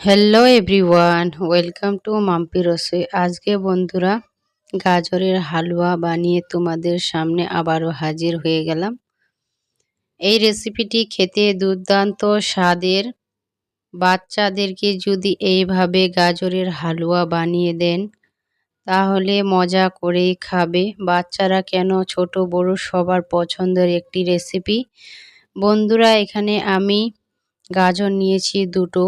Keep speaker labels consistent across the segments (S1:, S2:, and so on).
S1: Hello everyone welcome to Mampi Rasoi আজকে বন্ধুরা গাজরের হালুয়া বানিয়ে তোমাদের সামনে আবারও হাজির হয়ে গেলাম এই রেসিপিটি খেতে দুর্দান্ত স্বাদের বাচ্চাদেরকে যদি এইভাবে গাজরের হালুয়া বানিয়ে দেন তাহলে মজা করেই খাবে বাচ্চারা কেন ছোট বড় সবার পছন্দের একটি রেসিপি বন্ধুরা এখানে আমি গাজর নিয়েছি দুটো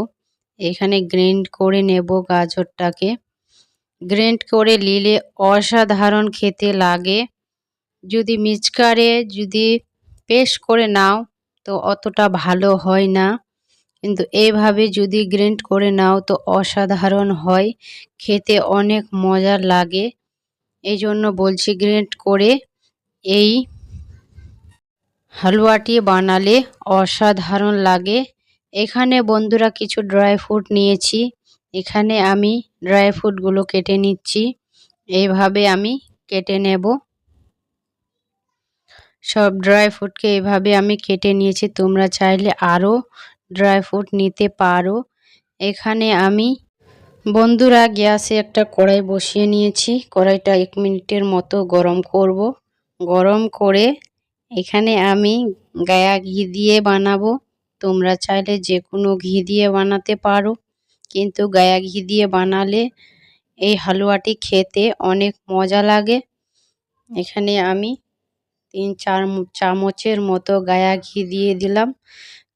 S1: এখানে গ্রেন্ড করে নেব গাজরটাকে। গ্রেন্ড করে নিলে অসাধারণ খেতে লাগে। যদি মিচকারে যদি পেস্ট করে নাও, তো অতটা ভালো হয় না। কিন্তু এইভাবে যদি গ্রেন্ড করে নাও, তো অসাধারণ হয়। খেতে অনেক মজার লাগে। এই জন্য বলছি গ্রেন্ড করে এই হালুয়াটি বানালে অসাধারণ লাগে। এখানে বন্ধুরা কিছু ড্রাই ফ্রুট নিয়েছি। এখানে আমি ড্রাই ফ্রুটগুলো কেটে নিচ্ছি। এইভাবে আমি কেটে নেব। সব ড্রাই ফ্রুটকে এইভাবে আমি কেটে নিয়েছি। তোমরা চাইলে আরও ড্রাই ফ্রুট নিতে পারো। এখানে আমি বন্ধুরা গ্যাসে একটা কড়াই বসিয়ে নিয়েছি। কড়াইটা এক মিনিটের মতো গরম করব। গরম করে এখানে আমি গায়া ঘি দিয়ে বানাবো। তোমরা চাইলে যে কোনো ঘি দিয়ে বানাতে পারো। কিন্তু গায়া ঘি দিয়ে বানালে এই হালুয়াটি খেতে অনেক মজা লাগে। এখানে আমি তিন চার চামচের মতো গায়া ঘি দিয়ে দিলাম।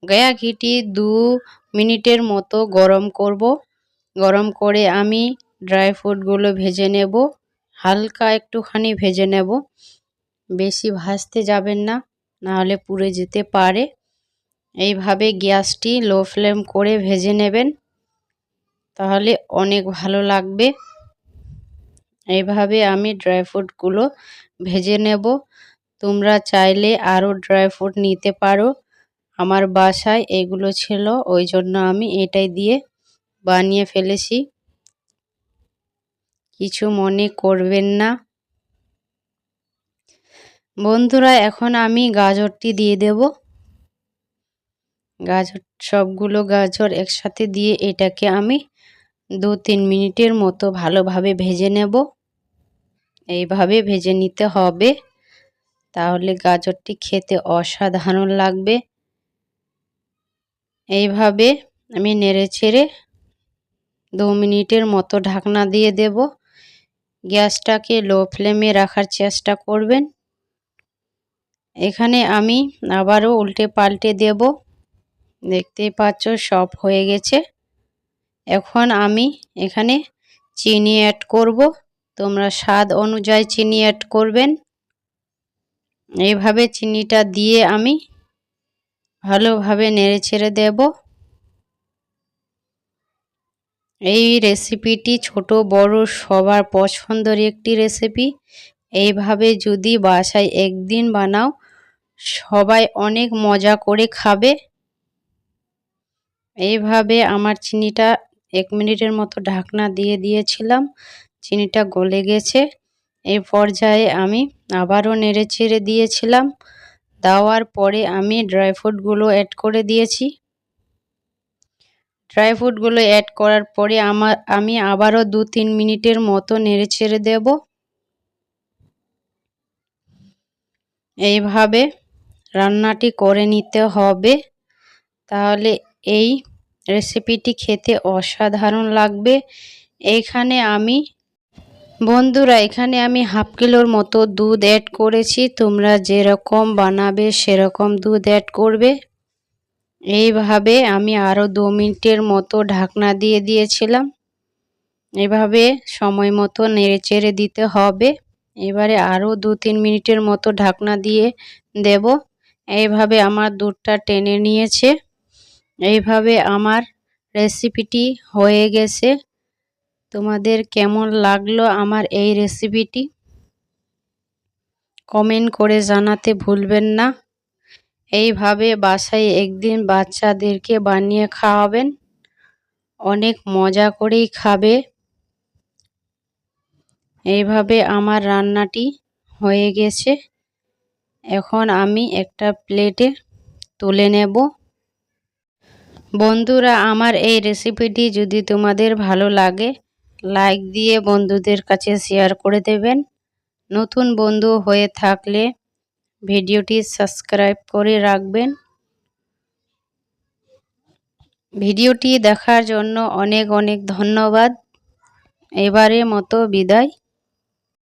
S1: গায়া ঘিটি দু মিনিটের মতো গরম করব। গরম করে আমি ড্রাই ফ্রুটগুলো ভেজে নেব। হালকা একটুখানি ভেজে নেব। বেশি ভাজতে যাবেন না, নাহলে পুড়ে যেতে পারে। এইভাবে গ্যাসটি লো ফ্লেম করে ভেজে নেবেন। তাহলে অনেক ভালো লাগবে। এইভাবে আমি ড্রাই ফ্রুটগুলো ভেজে নেব। তোমরা চাইলে আরও ড্রাই ফ্রুট নিতে পারো। আমার বাসায় এগুলো ছিল, ওই জন্য আমি এটাই দিয়ে বানিয়ে ফেলেছি। কিছু মনে করবেন না। বন্ধুরা, এখন আমি গাজরটি দিয়ে দেব। গাজর, সবগুলো গাজর একসাথে দিয়ে এটাকে আমি দু তিন মিনিটের মতো ভালোভাবে ভেজে নেব। এইভাবে ভেজে নিতে হবে। তাহলে গাজরটি খেতে অসাধারণ লাগবে। এইভাবে আমি নেড়ে ছেড়ে দু মিনিটের মতো ঢাকনা দিয়ে দেব। গ্যাসটাকে লো ফ্লেমে রাখার চেষ্টা করবেন। এখানে আমি আবারও উল্টে পাল্টে দেব। দেখতেই পাচ্ছ, সব হয়ে গেছে। এখন আমি এখানে চিনি অ্যাড করব। তোমরা স্বাদ অনুযায়ী চিনি অ্যাড করবেন। এইভাবে চিনিটা দিয়ে আমি ভালোভাবে নেড়ে ছেড়ে দেব। এই রেসিপিটি ছোট, বড়, সবার পছন্দের একটি রেসিপি এইভাবে যদি বাসায় একদিন বানাও, সবাই অনেক মজা করে খাবে। এইভাবে আমার চিনিটা এক মিনিটের মতো ঢাকনা দিয়ে দিয়েছিলাম, চিনিটা গলে গেছে। এই পর্যায়ে আমি আবারও নেড়ে চেড়ে দিয়েছিলাম। দেওয়ার পরে আমি ড্রাই ফ্রুটগুলো অ্যাড করে দিয়েছি। ড্রাই ফ্রুটগুলো অ্যাড করার পরে আমার আমি আবারও দু তিন মিনিটের মতো নেড়ে ছেড়ে দেব। এইভাবে রান্নাটি করে নিতে হবে। তাহলে এই রেসিপিটি খেতে অসাধারণ লাগবে। এইখানে আমি, বন্ধুরা, এখানে আমি হাফ কিলোর মতো দুধ অ্যাড করেছি। তোমরা যেরকম বানাবে, সেরকম দুধ অ্যাড করবে। এইভাবে আমি আরও দু মিনিটের মতো ঢাকনা দিয়ে দিয়েছিলাম। এভাবে সময় মতো নেড়ে চেড়ে দিতে হবে। এবারে আরও দু তিন মিনিটের মতো ঢাকনা দিয়ে দেব। এইভাবে আমার দুধটা টেনে নিয়েছে। এইভাবে আমার রেসিপিটি হয়ে গেছে। তোমাদের কেমন লাগল আমার এই রেসিপিটি কমেন্ট করে জানাতে ভুলবেন না। এইভাবে বাসায় একদিন বাচ্চাদেরকে বানিয়ে খাওয়াবেন। অনেক মজা করেই খাবে। এইভাবে আমার রান্নাটি হয়ে গেছে। এখন আমি একটা প্লেটে তুলে নেব। বন্ধুরা, আমার এই রেসিপিটি যদি তোমাদের ভালো লাগে লাইক দিয়ে বন্ধুদের কাছে শেয়ার করে দেবেন। নতুন বন্ধু হয়ে থাকলে ভিডিওটি সাবস্ক্রাইব করে রাখবেন। ভিডিওটি দেখার জন্য অনেক অনেক ধন্যবাদ। এবারে মতো বিদায়।